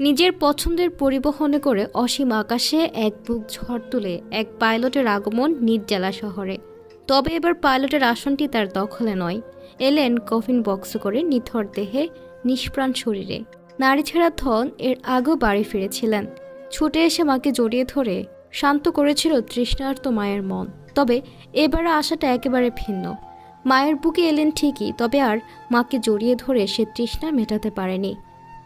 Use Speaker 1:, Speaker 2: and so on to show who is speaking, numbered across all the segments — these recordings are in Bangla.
Speaker 1: নিজের পছন্দের পরিবহনে করে অসীম আকাশে এক বুক ঝড় তুলে এক পাইলটের আগমন নিজ জেলা শহরে। তবে এবার পাইলটের আসনটি তার দখলে নয়। এলেন কফিন বক্স করে নিথর দেহে নিষ্প্রাণ শরীরে। নারী ছেঁড়া ধন এর আগেও বাড়ি ফিরেছিলেন। ছুটে এসে মাকে জড়িয়ে ধরে শান্ত করেছিল তৃষ্ণার্ত মায়ের মন। তবে এবারে আশাটা একেবারে ভিন্ন। মায়ের বুকে এলেন ঠিকই, তবে আর মাকে জড়িয়ে ধরে সে তৃষ্ণা মেটাতে পারেনি।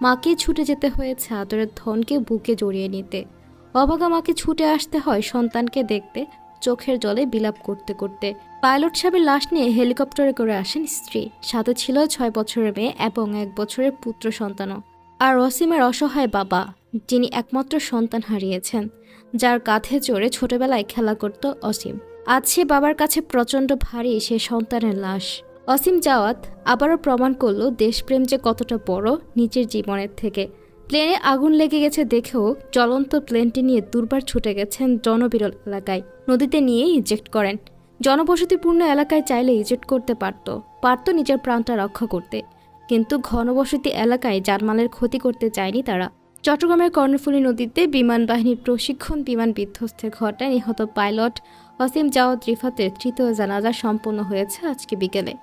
Speaker 1: মাকে ছুটে যেতে হয়েছে আদরের ধনকে বুকে জড়িয়ে নিতে। অবাগা মাকে ছুটে আসতে হয় সন্তানকে দেখতে, চোখের জলে বিলাপ করতে করতে। পাইলট সাহেবের লাশ নিয়ে হেলিকপ্টারে করে আসেন স্ত্রী। সাথে ছিল ছয় বছরের মেয়ে এবং এক বছরের পুত্র সন্তানও। আর অসীমের অসহায় বাবা, যিনি একমাত্র সন্তান হারিয়েছেন, যার কাঁধে চড়ে ছোটবেলায় খেলা করত অসীম। আজ সে বাবার কাছে প্রচণ্ড ভারী সে সন্তানের লাশ। অসীম জাওয়াত আবারও প্রমাণ করল দেশপ্রেম যে কতটা বড় নিজের জীবনের থেকে। প্লেনে আগুন লেগে গেছে দেখেও জ্বলন্ত প্লেনটি নিয়ে দুর্বার ছুটে গেছেন জনবিরল এলাকায়। নদীতে নিয়ে ইজেক্ট করেন। জনবসতিপূর্ণ এলাকায় চাইলে ইজেক্ট করতে পারত। পারত নিজের প্রাণটা রক্ষা করতে। কিন্তু ঘনবসতি এলাকায় জানমালের ক্ষতি করতে চায়নি তারা। চট্টগ্রামের কর্ণফুলী নদীতে বিমান বাহিনীর প্রশিক্ষণ বিমান বিধ্বস্তের ঘটায় নিহত পাইলট অসীম জাওয়াত রিফাতের তৃতীয় জানাজা সম্পন্ন হয়েছে আজকে বিকেলে।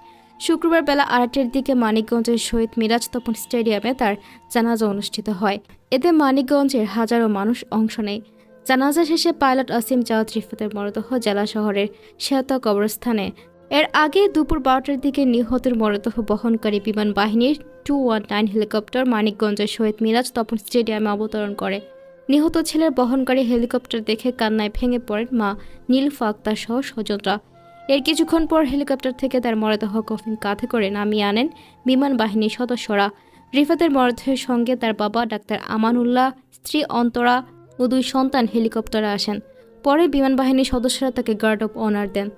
Speaker 1: শুক্রবার বেলা আড়াইটের দিকে মানিকগঞ্জের শহীদ মিরাজ তপন স্টেডিয়ামে তার জানাজা অনুষ্ঠিত হয়। এতে মানিকগঞ্জের হাজারো মানুষ অংশ নেয়। জানাজা শেষে পাইলট আসিম জাওয়াত রিফাতের মরদেহ জেলা শহরের শেহতা কবরস্থানে। এর আগে দুপুর বারোটার দিকে নিহতের মরদেহ বহনকারী বিমান বাহিনীর টু ওয়ান নাইন হেলিকপ্টার মানিকগঞ্জের শহীদ মিরাজ তপন স্টেডিয়ামে অবতরণ করে। নিহত ছেলের বহনকারী হেলিকপ্টার দেখে কান্নায় ভেঙে পড়েন মা নীলফা আক্তার সহ স্বজনরা। এর কিছুক্ষণ পর হেলিকপ্টার থেকে তার মরদেহ কফিন কাঁধে করে নামিয়ে আনেন বিমান বাহিনীর সদস্যরা। রিফাতের মরদেহের সঙ্গে তার বাবা, ডাক্তার আমানুল্লাহ, স্ত্রী অন্তরা ও দুই সন্তান হেলিকপ্টারে আসেন। পরে বিমান বাহিনীর সদস্যরা তাকে গার্ড অফ অনার দেন।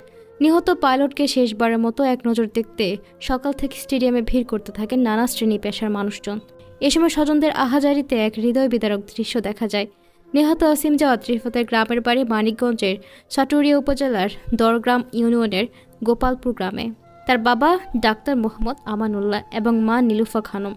Speaker 1: নিহত পাইলটকে শেষবারের মতো এক নজর দেখতে সকাল থেকে স্টেডিয়ামে ভিড় করতে থাকেন নানা শ্রেণি পেশার মানুষজন। এ সময় স্বজনদের আহাজারিতে এক হৃদয় বিদারক দৃশ্য দেখা যায়। নিহত আসিম জাওয়াত রিফাতের গ্রামের বাড়ি মানিকগঞ্জের সাটুরিয়া উপজেলার দরগ্রাম ইউনিয়নের গোপালপুর গ্রামে। তার বাবা ডাক্তার মোহাম্মদ আমানুল্লাহ এবং মা নীলুফা খানম।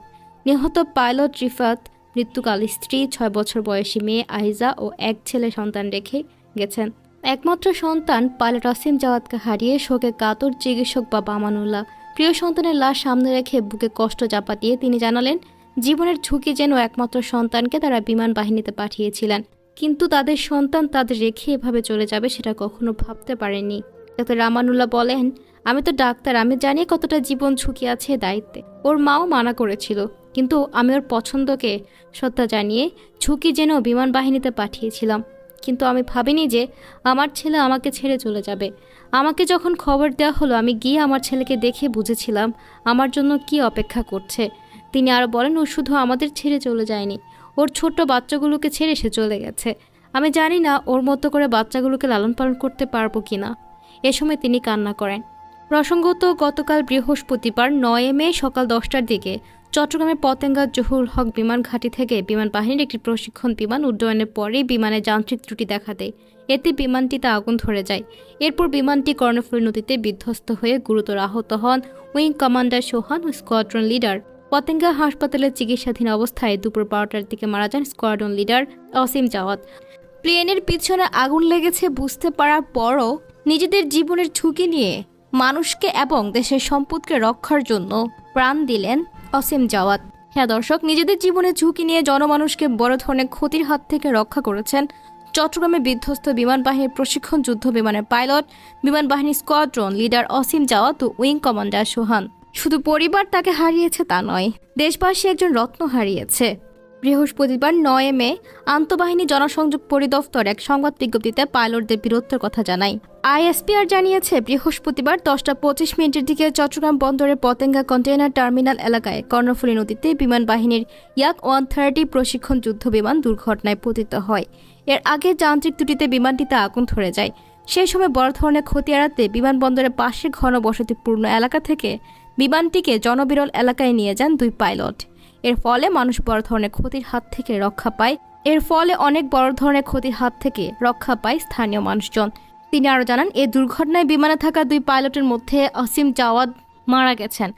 Speaker 1: নিহত পাইলট রিফাত মৃত্যুকাল স্ত্রী, ছয় বছর বয়সী মেয়ে আহিজা ও এক ছেলে সন্তান রেখে গেছেন। একমাত্র সন্তান পাইলট আসিম জাওয়াতকে হারিয়ে শোকে কাতর চিকিৎসক বাবা আমানুল্লাহ। প্রিয় সন্তানের লাশ সামনে রেখে বুকে কষ্ট চাপা দিয়ে তিনি জানালেন জীবনের ঝুঁকি যেন একমাত্র সন্তানকে তারা বিমান বাহিনীতে পাঠিয়েছিলেন। কিন্তু তাদের সন্তান তাদের রেখে এভাবে চলে যাবে সেটা কখনো ভাবতে পারেনি ডাক্তার রামানুল্লাহ বলেন, আমি তো ডাক্তার, আমি জানি কতটা জীবন ঝুঁকি আছে দায়িত্বে। ওর মাও মানা করেছিল, কিন্তু আমি ওর পছন্দকে শ্রদ্ধা জানিয়ে ঝুঁকি যেন বিমান বাহিনীতে পাঠিয়েছিলাম। কিন্তু আমি ভাবিনি যে আমার ছেলে আমাকে ছেড়ে চলে যাবে। আমাকে যখন খবর দেওয়া হলো, আমি গিয়ে আমার ছেলেকে দেখে বুঝেছিলাম আমার জন্য কি অপেক্ষা করছে। তিনি আরও বলেন, ও শুধু আমাদের ছেড়ে চলে যায়নি। ওর ছোট্ট বাচ্চাগুলোকে ছেড়ে সে চলে গেছে। আমি জানি না ওর মতো করে বাচ্চাগুলোকে লালন পালন করতে পারব কি না এ সময় তিনি কান্না করেন। প্রসঙ্গত, গতকাল বৃহস্পতিবার নয় মে সকাল দশটার দিকে চট্টগ্রামের পতেঙ্গা জহুর হক বিমান ঘাঁটি থেকে বিমান বাহিনীর একটি প্রশিক্ষণ বিমান উড্ডয়নের পরেই বিমানে যান্ত্রিক ত্রুটি দেখা দেয়। এতে বিমানটিতে আগুন ধরে যায়। এরপর বিমানটি কর্ণফুলী নদীতে বিধ্বস্ত হয়ে গুরুতর আহত হন উইং কমান্ডার সোহান ও স্কোয়াড্রন লিডার পতেঙ্গা হাসপাতালে চিকিৎসাধীন অবস্থায় দুপুর বারোটার দিকে মারা যান স্কোয়াড্রন লিডার অসীম জাওয়াত। প্লেনের পিছনে আগুন লেগেছে বুঝতে পারার পরও নিজেদের জীবনের ঝুঁকি নিয়ে মানুষকে এবং দেশের সম্পদকে রক্ষার জন্য প্রাণ দিলেন অসীম জাওয়াত। হ্যাঁ দর্শক, নিজেদের জীবনের ঝুঁকি নিয়ে জনমানুষকে বড় ধরনের ক্ষতির হাত থেকে রক্ষা করেছেন চট্টগ্রামে বিধ্বস্ত বিমান বাহিনীর প্রশিক্ষণ যুদ্ধ বিমানের পাইলট, বিমান বাহিনী স্কোয়াড্রন লিডার অসীম জাওয়াত ও উইং কমান্ডার সোহান। শুধু পরিবার তাকে হারিয়েছে তা নয়, দেশবাসী একজন রত্ন হারিয়েছে। বৃহস্পতিবার নয় মে, আন্তঃবাহিনী জনসংযোগ পরিদপ্তর এক সংবাদ বিজ্ঞপ্তিতে পাইলটদের বীরত্বের কথা জানায়। আইএসপিআর জানিয়েছে, বৃহস্পতিবার দশটা পঁচিশ মিনিটের দিকে চট্টগ্রাম বন্দরের পতেঙ্গা কন্টেইনার টার্মিনাল এলাকায় কর্ণফুলী নদীতে বিমান বাহিনীর ইয়াক ওয়ান থার্টি প্রশিক্ষণ যুদ্ধ বিমান দুর্ঘটনায় পতিত হয়। এর আগে যান্ত্রিক ত্রুটিতে বিমানটিতে আগুন ধরে যায়। সেই সময় বড় ধরনের ক্ষতি এড়াতে বিমানবন্দরের পাশে ঘন বসতিপূর্ণ এলাকা থেকে বিমানটিকে জনবিরল এলাকায় নিয়ে যান দুই পাইলট। এর ফলে মানুষ বড় ধরনের ক্ষতির হাত থেকে রক্ষা পায়। এর ফলে অনেক বড় ধরনের ক্ষতির হাত থেকে রক্ষা পায় স্থানীয় মানুষজন। তিনি আরও জানান এই দুর্ঘটনায় বিমানে থাকা দুই পাইলটের মধ্যে অসীম জাওয়াদ মারা গেছেন।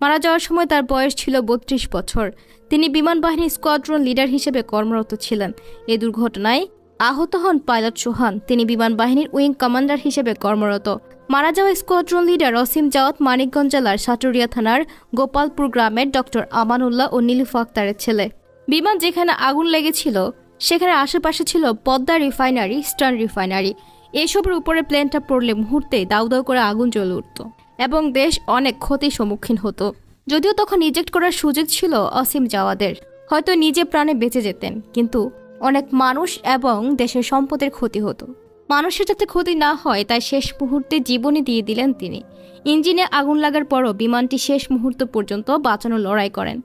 Speaker 1: মারা যাওয়ার সময় তার বয়স ছিল বত্রিশ বছর। তিনি বিমান বাহিনীর স্কোয়াড্রন লিডার হিসেবে কর্মরত ছিলেন। এই দুর্ঘটনায় আহত হন পাইলট সোহান। তিনি বিমান বাহিনীর উইং কমান্ডার হিসেবে কর্মরত। মারা যাওয়া স্কোয়াড্রন লিডার অসীম জাওয়াত মানিকগঞ্জ জেলার সাটুরিয়া থানার গোপালপুর গ্রামের ডক্টর আমানুল্লাহ ও নীলুফা আক্তারের ছেলে। বিমান যেখানে আগুন লেগেছিল, সেখানে আশেপাশে ছিল পদ্মা রিফাইনারি স্টার্ন রিফাইনারি। এসবের উপরে প্লেনটা পড়লে মুহূর্তে দাউ দাউ করে আগুন জ্বলে উঠত এবং দেশ অনেক ক্ষতির সম্মুখীন হতো। যদিও তখন ইজেক্ট করার সুযোগ ছিল অসীম জাওয়াদের হয়তো নিজে প্রাণে বেঁচে যেতেন, কিন্তু অনেক মানুষ এবং দেশের সম্পদের ক্ষতি হতো। মানুষের যাতে ক্ষতি না হয়, তাই শেষ মুহূর্তে জীবনই দিয়ে দিলেন তিনি। ইঞ্জিনে আগুন লাগার পরও বিমানটি শেষ মুহূর্ত পর্যন্ত বাঁচানো লড়াই করেন।